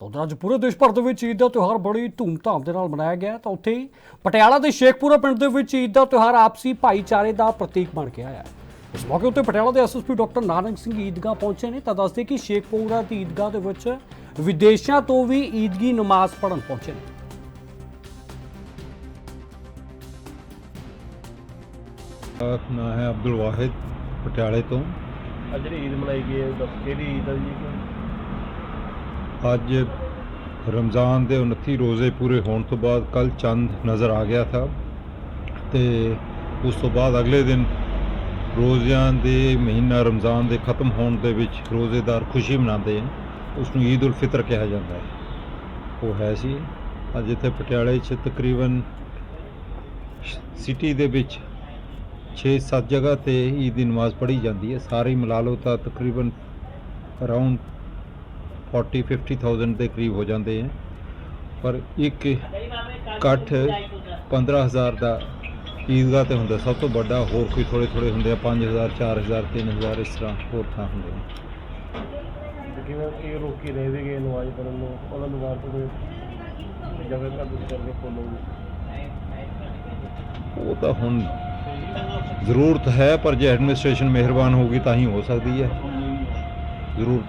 ਤਾਂ ਉਧਰ ਅੱਜ ਪੂਰੇ ਦੇਸ਼ ਭਰ ਦੇ ਵਿੱਚ ਈਦ ਦਾ ਤਿਉਹਾਰ ਬੜੀ ਧੂਮਧਾਮ ਦੇ ਨਾਲ ਮਨਾਇਆ ਗਿਆ ਤਾਂ ਉੱਥੇ ਹੀ ਪਟਿਆਲਾ ਦੇ ਸ਼ੇਖਪੁਰਾ ਪਿੰਡ ਦੇ ਵਿੱਚ ਈਦ ਦਾ ਤਿਉਹਾਰ ਆਪਸੀ ਭਾਈਚਾਰੇ ਦਾ ਪ੍ਰਤੀਕ ਬਣ ਕੇ ਆਇਆ ਹੈ। ਇਸ ਮੌਕੇ ਉੱਤੇ ਪਟਿਆਲਾ ਦੇ ਐਸਐਸਪੀ ਡਾਕਟਰ ਨਾਨਕ ਸਿੰਘ ਈਦਗਾਹ ਪਹੁੰਚੇ ਨੇ ਤਾਂ ਦੱਸਦੇ ਕਿ ਸ਼ੇਖਪੁਰਾ ਦੀ ਈਦਗਾਹ ਦੇ ਵਿੱਚ ਵਿਦੇਸ਼ਾਂ ਤੋਂ ਵੀ ਈਦਗੀ ਨਮਾਜ਼ ਪੜ੍ਹਨ ਪਹੁੰਚੇ ਨੇ। ਨਾਂ ਹੈ ਅਬਦੁਲ ਵਾਹਿਦ ਪਟਿਆਲੇ ਤੋਂ। ਅੱਜ ਜਿਹੜੀ ਈਦ ਮਨਾਈ ਗਈ ਹੈ ਦੱਸ ਕਿਹੜੀ ਈਦ ਹੈ ਜੀ। ਅੱਜ ਰਮਜ਼ਾਨ ਦੇ 29 ਰੋਜ਼ੇ ਪੂਰੇ ਹੋਣ ਤੋਂ ਬਾਅਦ ਕੱਲ ਚੰਦ ਨਜ਼ਰ ਆ ਗਿਆ ਥਾ ਤੇ ਉਸ ਤੋਂ ਬਾਅਦ ਅਗਲੇ ਦਿਨ ਰੋਜ਼ਿਆਂ ਦੇ ਮਹੀਨਾ ਰਮਜ਼ਾਨ ਦੇ ਖਤਮ ਹੋਣ ਦੇ ਵਿੱਚ ਰੋਜ਼ੇਦਾਰ ਖੁਸ਼ੀ ਮਨਾਉਂਦੇ ਹਨ। ਉਸ ਨੂੰ ਈਦ ਉਲ ਫਿਤਰ ਕਿਹਾ ਜਾਂਦਾ ਹੈ। ਉਹ ਹੈ ਸੀ ਅੱਜ ਇੱਥੇ ਪਟਿਆਲੇ 'ਚ ਤਕਰੀਬਨ ਸਿਟੀ ਦੇ ਵਿੱਚ 6-7 ਜਗ੍ਹਾ ਤੇ ਈਦ ਦੀ ਨਮਾਜ਼ ਪੜ੍ਹੀ ਜਾਂਦੀ ਹੈ। ਸਾਰੇ ਮਿਲਾ ਲਓ ਤਾਂ ਤਕਰੀਬਨ ਅਰਾਊਂਡ 40 50000 ਦੇ ਕਰੀਬ ਹੋ ਜਾਂਦੇ ਹੈ ਪਰ ਇੱਕ ਇਕੱਠ 15000 ਦਾ ਈਦਗਾਹ ਤੇ ਹੁੰਦਾ। ਸਭ ਤੋਂ ਵੱਡਾ ਹੋਰ ਕੋਈ ਥੋੜੇ ਥੋੜੇ ਹੁੰਦੇ ਆ 5000 4000 3000 ਇਸ ਤਰ੍ਹਾਂ ਹੋਰ ਥਾਂ ਹੁੰਦੇ ਨੇ ਤੇ ਕਿਵੇਂ ਕੀ ਰੋਕੀ ਰਹੇ ਸੀਗੇ ਨਮਾਜ਼ ਪੜ੍ਹਨ ਨੂੰ ਉਹਨਾਂ ਨੂੰ ਬਾਅਦ ਕੋਈ ਜਗ੍ਹਾ ਘੱਟ ਕਰਕੇ ਫੋਲੋ ਉਹ ਤਾਂ ਹੁਣ ਜ਼ਰੂਰਤ ਹੈ ਪਰ ਜੇ ਐਡਮਿਨਿਸਟ੍ਰੇਸ਼ਨ ਮਿਹਰਬਾਨ ਹੋਊਗੀ ਤਾਂ ਹੀ ਹੋ ਸਕਦੀ ਹੈ। ਜ਼ਰੂਰ।